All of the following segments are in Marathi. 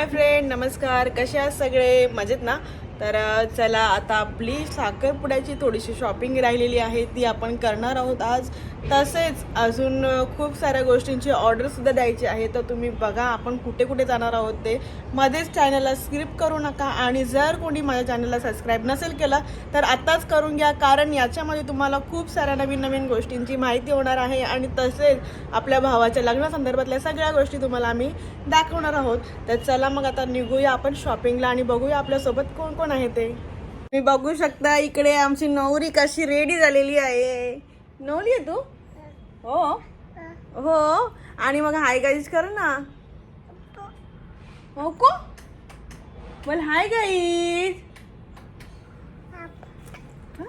हाय फ्रेंड नमस्कार. कसे आहात सगळे? मजेत ना? तर चला आता आपली साखरपुड्याची थोडीशी शॉपिंग राहिलेली आहे. ती आपण करणार आहोत आज. तसेच अजून खूप साऱ्या गोष्टींची ऑर्डरसुद्धा द्यायची आहे. तर तुम्ही बघा आपण कुठे कुठे जाणार आहोत ते. मध्येच चॅनलला स्क्रिप करू नका. आणि जर कोणी माझ्या चॅनलला सबस्क्राईब नसेल केला तर आत्ताच करून घ्या. कारण याच्यामध्ये तुम्हाला खूप साऱ्या नवीन नवीन गोष्टींची माहिती होणार आहे. आणि तसेच आपल्या भावाच्या लग्नासंदर्भातल्या सगळ्या गोष्टी तुम्हाला आम्ही दाखवणार आहोत. तर चला मग आता निघूया आपण शॉपिंगला आणि बघूया आपल्यासोबत कोण कोण आहे ते मी बघू शकता इकडे आमची नवरी कशी रेडी झालेली आहे नवली आहे तू हो हो आणि मग हाय गाईज कर ना हो को बोल हाय गाईज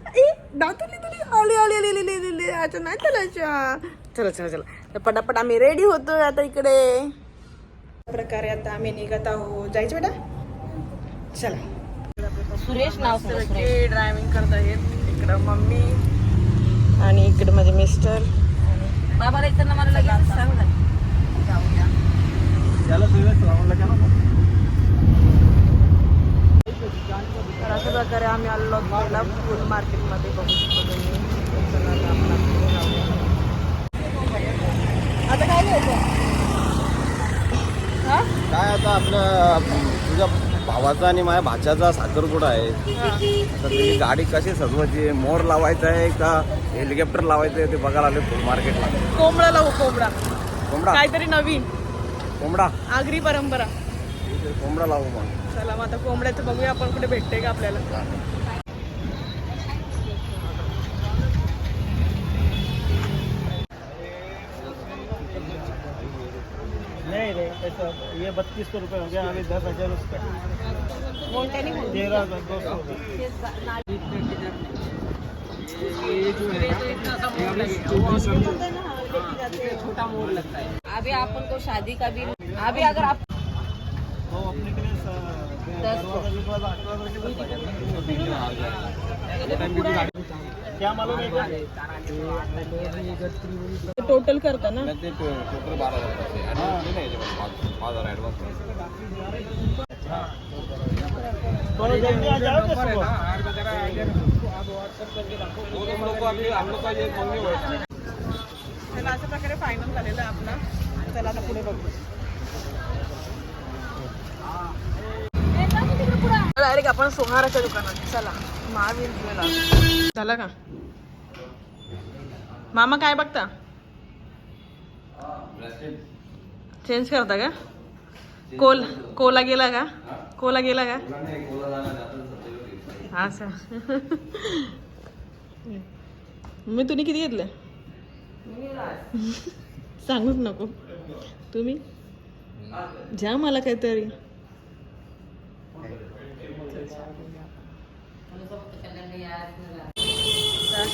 नाही चला चला चला चला पटापट आम्ही रेडी होतोय आता इकडे प्रकारे आता आम्ही निघत आहोत. जायचं बेटा? चला. सुरेश नाव ड्रायव्हिंग करत आहेत. इकडं मम्मी आणि इकडे माझे मिस्टर बाबाला इकडनं मला लगेच सांग ना. तर अशा प्रकारे आम्ही आलो पहिला फुल मार्केटमध्ये बघू शकतो तुम्ही आता काय घ्यायचं? काय आता आपल्या तुझ्या भावाचा आणि माझ्या भाच्याचा साखरपुडा आहे. तर ती गाडी कशी सजवायची? मोर लावायचा आहे का हेलिकॉप्टर लावायचं आहे ते बघायला आले फुल मार्केटला कोंबडा लावू कोंबडा. कोंबडा? काहीतरी नवीन. कोंबडा? आगरी परंपरा. कोंबडा लावू मग. चला मग आता कोंबड्याचं बघूया आपण कुठे भेटते का आपल्याला. ऐसा ये बत्तीस सौ रुपये हो गया अभी दस हज़ार उसका. तेरह सौ दो सौ हो गया। अभी अपन को शादी का भी अभी अगर आप वो अपने के लिए दस टोटल करता ना? टोटल बारा हजार अशा प्रकारे फायनल झालेला आपला. आता पुढे बघू. डायरेक्ट आपण सोहाराच्या दुकानात. चला. महावीर ज्वेलर्स झालं का? मामा काय बघता? चेंज करता का? कोल कोला गेला का? कोला गेला का? असं. मी तुम्ही किती घेतलं? सांगूच नको. तुम्ही? ज्या मला काहीतरी. अशा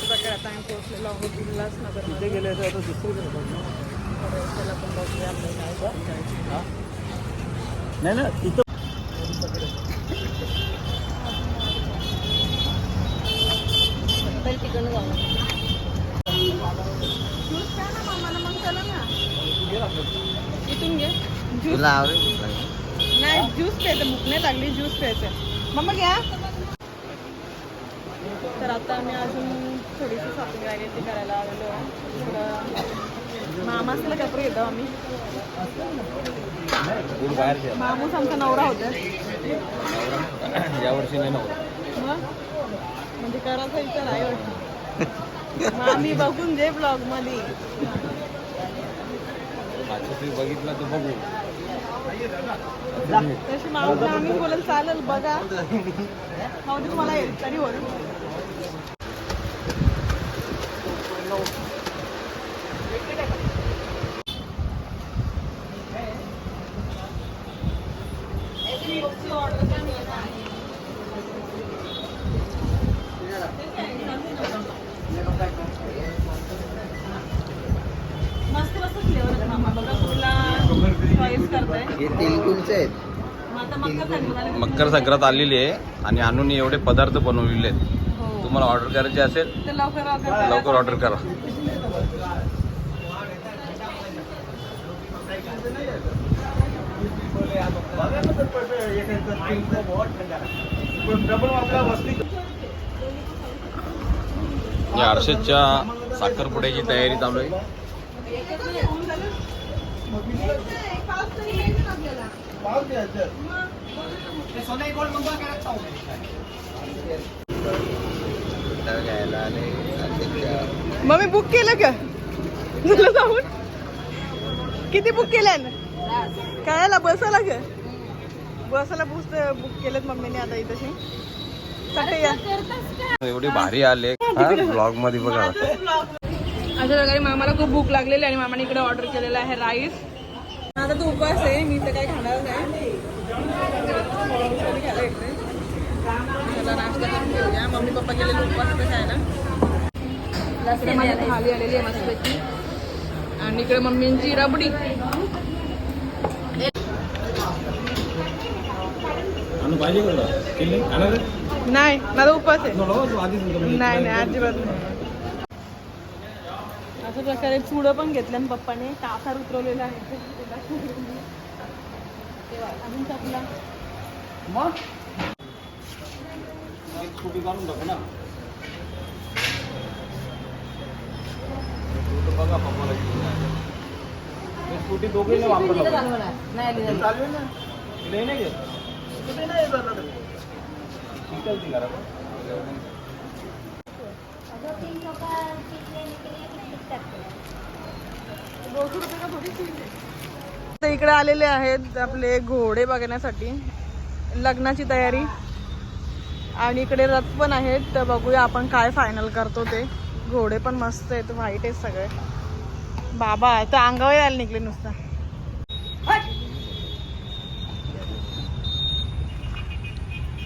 प्रकारे आता आम्ही पोहोचलेलो आहोत उल्हासनगर तिथे गेले तर आता दुसरीकडे पण बघूया नाही ना तिथं तिकडनं जाऊ ज्यूस मग ना इथून घे ज्यूस तुला आवडेल नाही ज्यूस प्यायचं भूक नाही लागली ज्यूस प्यायचं मम्मा घ्या. तर आता आम्ही अजून थोडीशी शॉपिंग राहिली ती करायला आलेलो आहे. थोडं मामासला कपडे घेतो आम्ही. मामूस आमचा नवरा होता. यावर्षी नाही मग? म्हणजे करायचा विचार आहे वाटतं. आम्ही बघून दे ब्लॉगमध्ये बघितलं तर बघू. तशी माऊला आम्ही बोलत चालेल बघा माऊ तुम्हाला येईल तरी होईल ऑर्डर आहेत. मकर संक्रांत आलेली आहे आणि आणून एवढे पदार्थ बनवलेले आहेत हो. तुम्हाला ऑर्डर करायचे असेल तर लवकर ऑर्डर करा. या हर्षदच्या साखरपुड्याची तयारी चालू आहे मग मी बुक केलं का? तुला जाऊन किती बुक केलं कळायला बसायला का? बसायला बुक बुक केलेत मम्मीने आता इथं एवढी भारी आले. ब्लॉगमध्ये बघा. अशा प्रकारे मामाला खूप भूक लागलेली आणि मामाने इकडे ऑर्डर केलेला आहे राईस आता तो उपवास आहे मी तर काही खाणार नाही. नाश्ता करून घेऊया. मम्मी पप्पा गेलेले उपवास कसं आहे. ना थाली आलेली आहे मस्तपैकी. आणि इकडे मम्मींची रबडी. नाही माझा उपवास आहे. नाही नाही अजिबात नाही. अशा प्रकारे चुडं पण घेतलं आणि पप्पाने कासार उतरवलेला आहे. अजून चपला. मग? एक स्कूटी काढून टाकू ना. बघा पप्पाला स्कूटी वापरला नाही ना. इकडे नाही घेत. स्कूटी नाही शिकल ती. तर इकडे आलेले आहेत आपले घोडे बघण्यासाठी लग्नाची तयारी. आणि इकडे रथ पण आहेत तर बघूया आपण काय फायनल करतो ते. घोडे पण मस्त आहेत व्हाईट आहेत सगळे. बाबा तर अंगावर यायला निघले नुसता.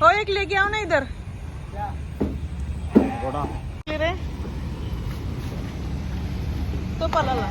हो एक लेगी आव ना इधर. घोडा. 都办了了